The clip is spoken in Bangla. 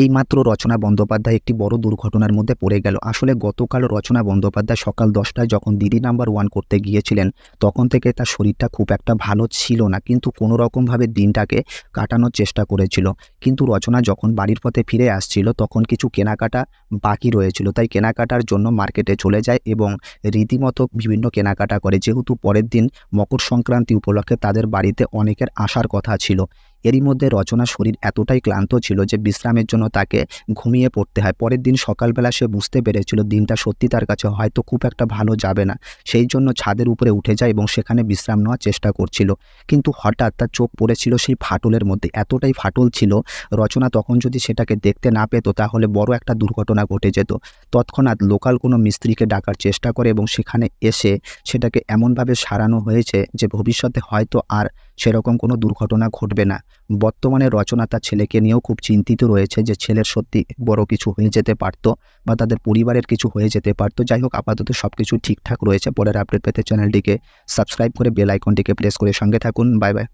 এইমাত্র রচনা বন্দ্যোপাধ্যায় একটি বড় দুর্ঘটনার মধ্যে পড়ে গেল। আসলে গতকাল রচনা বন্দ্যোপাধ্যায় সকাল দশটায় যখন দিদি নাম্বার ওয়ান করতে গিয়েছিলেন, তখন থেকে তার শরীরটা খুব একটা ভালো ছিল না, কিন্তু কোনো রকমভাবে দিনটাকে কাটানোর চেষ্টা করেছিল। কিন্তু রচনা যখন বাড়ির পথে ফিরে আসছিল, তখন কিছু কেনাকাটা বাকি রয়েছিল। তাই কেনাকাটার জন্য মার্কেটে চলে যায় এবং রীতিমতো বিভিন্ন কেনাকাটা করে। যেহেতু পরের দিন মকর সংক্রান্তি উপলক্ষে তাদের বাড়িতে অনেকের আসার কথা ছিল। এরই মধ্যে রচনা শরীর এতটাই ক্লান্ত ছিল যে বিশ্রামের জন্য তাকে ঘুমিয়ে পড়তে হয়। পরের দিন সকালবেলা সে বুঝতে পেরেছিল দিনটা সত্যি তার কাছে হয়তো খুব একটা ভালো যাবে না। সেই জন্য ছাদের উপরে উঠে যায় এবং সেখানে বিশ্রাম নেওয়ার চেষ্টা করছিল। কিন্তু হঠাৎ তার চোখ পড়েছিল সেই ফাটলের মধ্যে। এতটাই ফাটল ছিল, রচনা তখন যদি সেটাকে দেখতে না পেত তাহলে বড় একটা দুর্ঘটনা ঘটে যেত। তৎক্ষণাৎ লোকাল কোনো মিস্ত্রিকে ডাকার চেষ্টা করে এবং সেখানে এসে সেটাকে এমনভাবে সারানো হয়েছে যে ভবিষ্যতে হয়তো আর সেরকম কোনো দুর্ঘটনা ঘটবে না। বর্তমানে রচনা তার ছেলেকে নিয়েও খুব চিন্তিত রয়েছে যে ছেলের সত্যি বড় কিছু হয়ে যেতে পারত বা তাদের পরিবারের কিছু হয়ে যেতে পারতো। যাই হোক, আপাতত সব কিছু ঠিকঠাক রয়েছে। পরের আপডেট পেতে চ্যানেলটিকে সাবস্ক্রাইব করে বেল আইকনটিকে প্রেস করে সঙ্গে থাকুন। Bye bye.